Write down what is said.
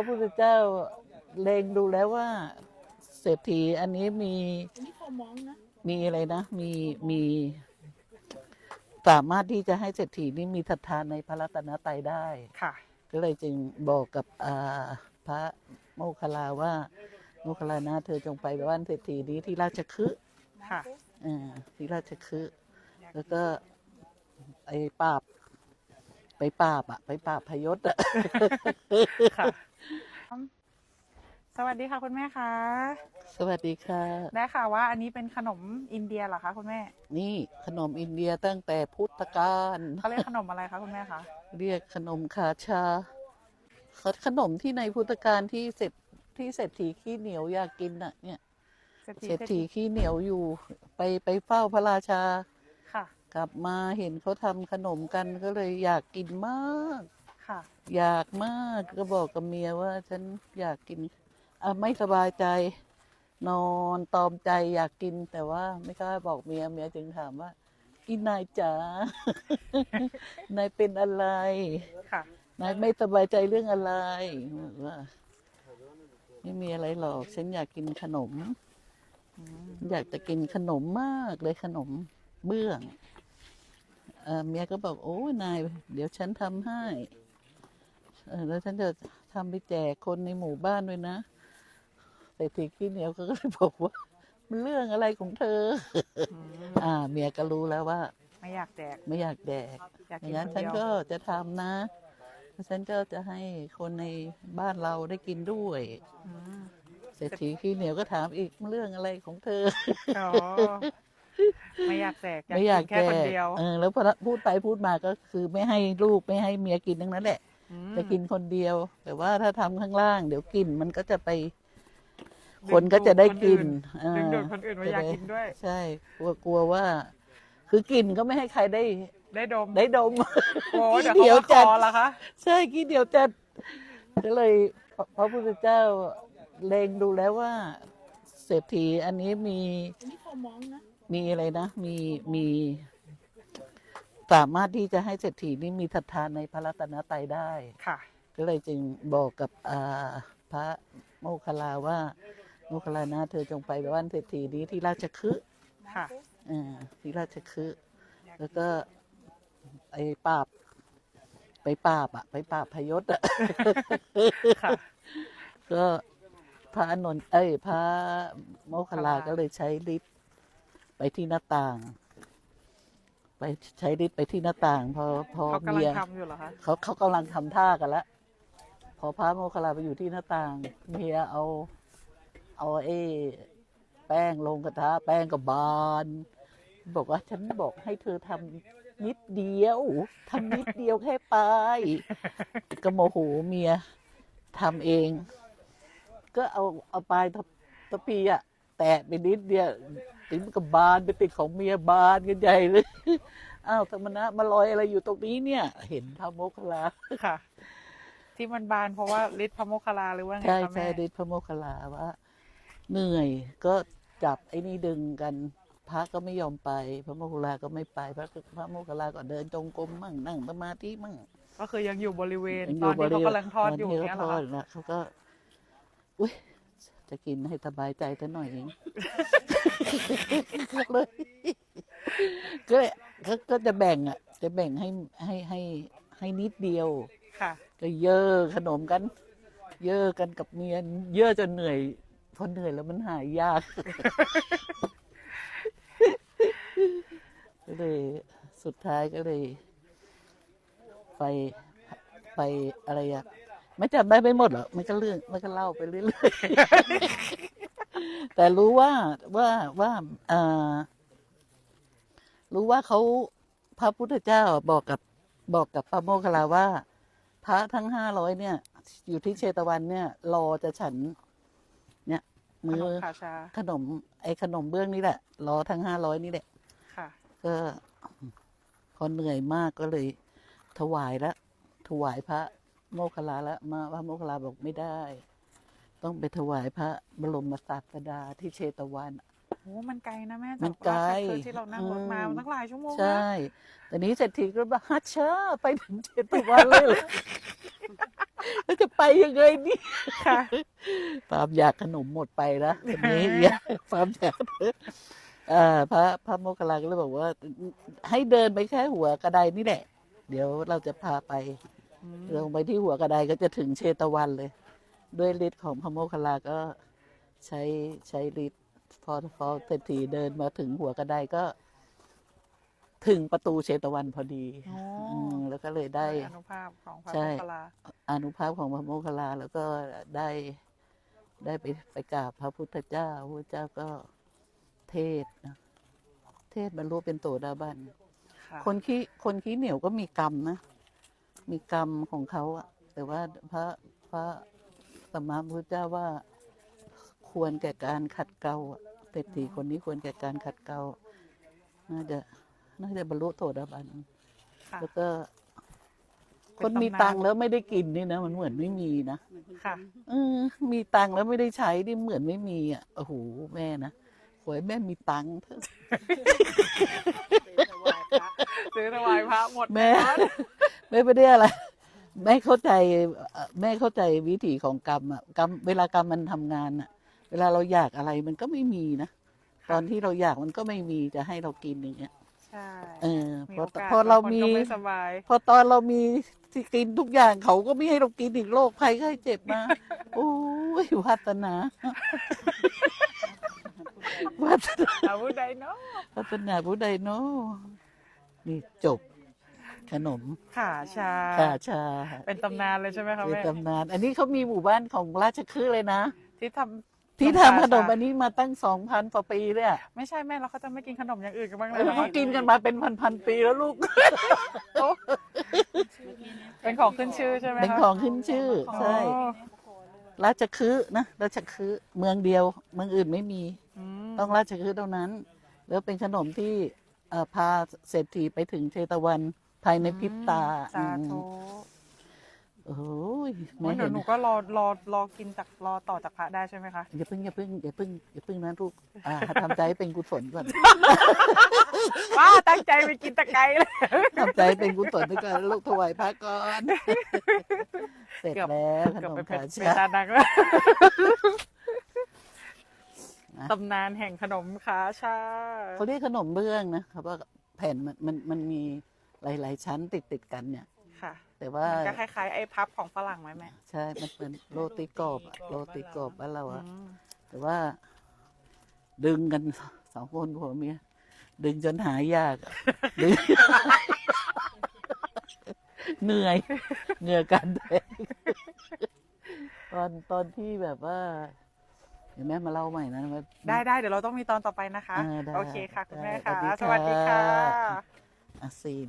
ระพุทธเจ้าเลงดูแล้วว่าเศรษฐีอันนี้มีนี่เขามองนะมีอะไรนะ มีมีสามารถที่จะให้เศรษฐีนี่มีศรัทธานในพระรัตนตรัยได้ค่ะ ก็เลยจึงบอกกับอ่าพระโมคคัลลาว่า โมคคัลลานะเธอจงไปบ้านเศรษฐีนี้ที่ราชคฤห์ค่ะอ่าที่ราชคฤห์แล้วก็ไอ้ปราบ ไปปราบอะไปปราบพยศอะ ค่ะ สวัสดีค่ะคุณแม่คะ สวัสดีค่ะ ได้ค่ะว่า อันนี้เป็นขนมอินเดียเหรอคะคุณแม่นี่ขนมอินเดียตั้งแต่พุทธกาลเขาเรียกขนมอะไรคะคุณแม่คะ เรียกขนมคาชาขนมที่ในพุทธกาลที่เสร็จที่เศรษฐีขี้เหนียวอยากกินน่ะเนี่ยเศรษฐีเศรษฐีขี้เหนียวอยู่ ไปไปเฝ้าพระราชาค่ะ กลับมาเห็นเขาทำขนมกันก็เลยอยากกินมาก ค่ะ อยากมากก็บอกกับเมียว่าฉันอยากกินอะไม่สบายใจ นอนตอมใจอยากกินแต่ว่าไม่กล้าบอกเมียเมียจึงถามว่ากินนายจ๋านายเป็นอะไรค่ะ นายไม่สบายใจเรื่องอะไรบอกว่า ไม่มีอะไรหรอกฉันอยากกินขนม อยากจะกินขนมมากเลยขนมเบื้อง เอ่อเมียก็บอกโอ้ยนาย เดี๋ยวฉันทำให้เออแล้วฉันจะทำไปแจกคนในหมู่บ้านด้วยนะแต่ทีขี้เหนียวเขาก็เลยบอกว่า มันเรื่องอะไรของเธออืมอ่า เมียก็รู้แล้วว่า ไม่อยากแจกไม่อยากแดกอยากอกิย่านงนั้นคนฉันเดียวก็จะทำนะแล้วฉันก็จะให้คนในบ้านเราได้กินด้วยอืมเศรษฐีขี้เหนียวก็ถามอีกเรื่องอะไรของเธออ๋อ ไม่อยากแจกไม่อยากนแค่คนเดียวเออแล้วพอพูดไปพูดมาก็คือไม่ให้ลูกไม่ให้เมียกินทั้งนั้นแหละมจะกินคนเดียว แต่ว่าถ้าทำข้างล่าง เดี๋ยวกลิ่นมันก็จะไป คนก็จะได้กินเออดึงดูดคนอื่นมาอยากกินด้วย ใช่กลัวกลัวว่า คือกลิ่นก็ไม่ให้ใครได้ ได้ดม ได้ดมโอ้เดี๋ยวเดี๋ยวเขาจัมาดคอละคะใช่ขี้เดียวจัดก็เลยพระพระพุทธเจ้าเลงดูแล้วว่าเศรษฐีอันนี้มีนี่เขามองนะ มีอะไรนะ มีมีสามารถที่จะให้เศรษฐีนี่มีศรัทธานในพระรัตนตรัยได้ ค่ะ ก็เลยจึงบอกกับอ่าพระโมคคัลลาว่า โมคคัลลานะเธอจงไปบ้านเศรษฐีนี้ที่ราชคฤห์ค่ะ อ่าที่ราชคฤห์แล้วก็ไอ้ปราบ ไปปราบอะไปปราบพยศอะ ค่ะ ก็พระอานนท์เอ้ย พระโมคคัลลาก็เลยใช้ฤทธิ์ ไปที่หน้าต่าง ไปใช้ฤทธิ์ไปที่หน้าต่าง พอพอเขากำลัเมีงยทำอยู่เหรอคะเขาเขากำลังทำท่ากันแล้วพอพระโมคคัลลาไปอยู่ที่หน้าต่างเมียเอา เอาเอ้แป้งลงกระทะแป้งก็บาน บอกว่าฉันบอกให้เธอทำนิดเดียวทำนิดเดียวแค่ปลายก็โมโหเมียทำเอง ก็เอาเอาปลายททพีอะแตะไปนิดเดียว ถึงมันก็บานไปติดของเมียบานกันใหญ่เลยอ้าวธรรมนะมาลอยอะไรอยู่ตรงนี้เนี่ย เห็นพระโมคคัลลาค่ะ ที่มันบานเพราะว่าฤทธิ์พระโมคคัลลาหรือว่าไงใช่คะใช่แม่ฤทธิ์พระโมคคัลลาว่า เหนื่อยก็จับไอ้นี่ดึงกัน พระก็ไม่ยอมไป พระโมคคัลลาก็ไม่ไป พระพระโมคคัลลาก็เดินจงกรมมั่งนั่งสมาธิมั่ง ก็คือยังอยู่บริเวณยังตอนที่เขาบริวณกำลังทอดอยู่ตนที่เนี่ยเขาเหรทออดคะนะเขาก็ อุ้ย จะกินให้สบายใจซะหน่อยเองก็เลยก็เลยก็ก็จะแบ่งอะ จะแบ่งให้ให้ให้ให้นิดเดียว ค่ะ ก็เยอะขนมกัน เยอะกันกับเมียเยอะจนเหนื่อยพอเหนื่อยแล้วมันหายยาก ก็เลยสุดท้ายก็เลย ไปไปอะไรอะ ไม่จำได้ไม่หมดหรอกมันก็เรื่องมันก็เล่าไปเรื่อยๆ แต่รู้ว่าว่าว่าเอ่อรู้ว่าเขาพระพุทธเจ้าบอกกับบอกกับพระโมคคัลลาว่า พระทั้งห้าร้อยเนี่ย อยู่ที่เชตวันเนี่ย รอจะฉัน เนี่ยขมืนอมขาชา ขนม ไอ้ขนมเบื้องนี่แหละ รอทั้งห้าร้อยนี่แหละ ค่ะ ก็พอเหนื่อยมากก็เลย ถวายละถวายพระ โมคคัลลาละมาพระโมคคัลลาบอกไม่ได้ ต้องไปถวายพระบรมศาสดาที่เชตวัน โอ้มันไกลนะแม่มัจากนไกล ราชคฤห์ที่เรานั่งรถมาอืมมันตั้งหลายชั่วโมงใช่นะแต่นี้เศรษฐีก็บอกฮัชเชอไปถึงเชตวันเลยเหรอแล้วจะไปยังไงนี่ค่ะ ความอยากขนมหมดไปแล้ววันนี้อยากความอยากเอ่อพระพระโมคคัลลาก็เลยบอกว่า ให้เดินไปแค่หัวกระไดนี่แหละ เดี๋ยวเราจะพาไป ลงไปที่หัวกระไดก็จะถึงเชตวันเลย ด้วยฤทธิ์ของพระโมคคัลลาก็ใช้ใช้ฤทธิ์พอพอเศรษฐีเดินมาถึงหัวกระไดก็ ถึงประตูเชตวันพอดีโอ้อืมแล้วก็เลยได้อนุภาพของพระใช่โมคคัลลาอานุภาพของพระโมคคัลลาแล้วก็ได้ได้ไปไปกราบพระพุทธเจ้าพระพุทธเจ้าก็เทศน์นะเทศน์บรรลุเป็นโสดาบันค่ะคนขี้คนขี้เหนียวก็มีกรรมนะ มีกรรมของเขาอะแต่ว่าพระพระสัมมาสัมพุทธเจ้าว่าควรแก่การขัดเกลาอะเศรษฐีคนนี้ควรแก่การขัดเกลาน่าจะน่าจะบรรลุโสดาบันค่ะแล้วก็เป็คนนมีตำนานตังค์แล้วไม่ได้กินนี่นะมันเหมือนไม่มีนะค่ะเออมีตังค์แล้วไม่ได้ใช้นี่เหมือนไม่มีอะโอ้โหแม่นะขอให้แม่มีตังค์เถอะซื้อถวายพระหมดแม่ แม่ไม่ได้อะไรแม่เข้าใจเอ่อแม่เข้าใจวิถีของกรรมอะกรรมเวลากรรมมันทำงานอะเวลาเราอยากอะไรมันก็ไม่มีนะตอนที่เราอยากมันก็ไม่มีจะให้เรากินอย่างเงี้ยใช่เออมีพอโอกาสพอเราบงคนมีก็ไม่สบายพอตอนเรามีที่กินทุกอย่างเขาก็ไม่ให้เรากินอีกโรคภัยไข้เจ็บมาโอ้ยวาสนาวาสนาอาวุธใดเนาะวาสนาผู้ใดเนาะนี่จบ ขนมค่ะชากาชาเป็นตำนานเลยใช่ไหมคะเป็นแม่ตำนาน อันนี้เขามีหมู่บ้านของราชคฤห์เลยนะ ที่ทำที่นมทำขนมกาชาอันนี้มาตั้งสองพันกว่าปีเลยอะไม่ใช่แม่แล้วเขาจะไม่กินขนมอย่างอื่นกันบ้างเลเอยอเหรอเขากินกันมาเป็นพันๆปีแล้วลูกเป็นของขึ้นชื่อใช่ไหมคะ เป็นของขึ้นชื่อใช่อ๋อราชคฤห์นะราชคฤห์เมืองเดียว เมืองอื่นไม่มีอืมต้องราชคฤห์เท่านั้น แล้วเป็นขนมที่เอ่อพาเศรษฐีไปถึงเชตวัน ภายในพริบตาสาธุอืมโอ้ยโอ้แม่ยเดี๋เห็ยวนหนูก็รอรอรอกินจากรอต่อจากพระได้ใช่ไหมคะอย่าเพิ่งอย่าเพิ่งอย่าเพิ่งอย่าเพิ่งนะลูกอ่าทำใจให้เป็นกุศลก่อน ว้าตั้งใจไปกินตะไคร้เลย ทำใจให้เป็นกุศลด้วยกันลูกถวายพระก่อนเสร็จแล้วขเกือบนมไปเป็นขาเป็นชาตาดังแล้วนะตำนานแห่งขนมขาชาเขาเรียกขนมเบื้องนะครับว่าแผ่นมันมันมันมี หลาย ๆ ชั้นติดติดๆกันเนี่ย ค่ะแต่ว่ามันก็คล้ายๆไอ้พับของฝรั่งไหมแม่ใช่มันเป็นโรตีกรอบอะโรตีกรอบบ้านเราอะอืมแต่ว่า ดึงกันสองคนผัวเมียดึงจนหายากอะดึง เหนื่อย เหนื่อยกันแดงตอนตอนที่แบบว่าเดี๋ยวแม่มาเล่าใหม่นะว่า ได้ได้เดี๋ยวเราต้องมีตอนต่อไปนะคะอ่าได้โอเคค่ะ คุณแม่ได้ค่ะสสวัวัสสดีดีค่ะ ค่ะ อาซีน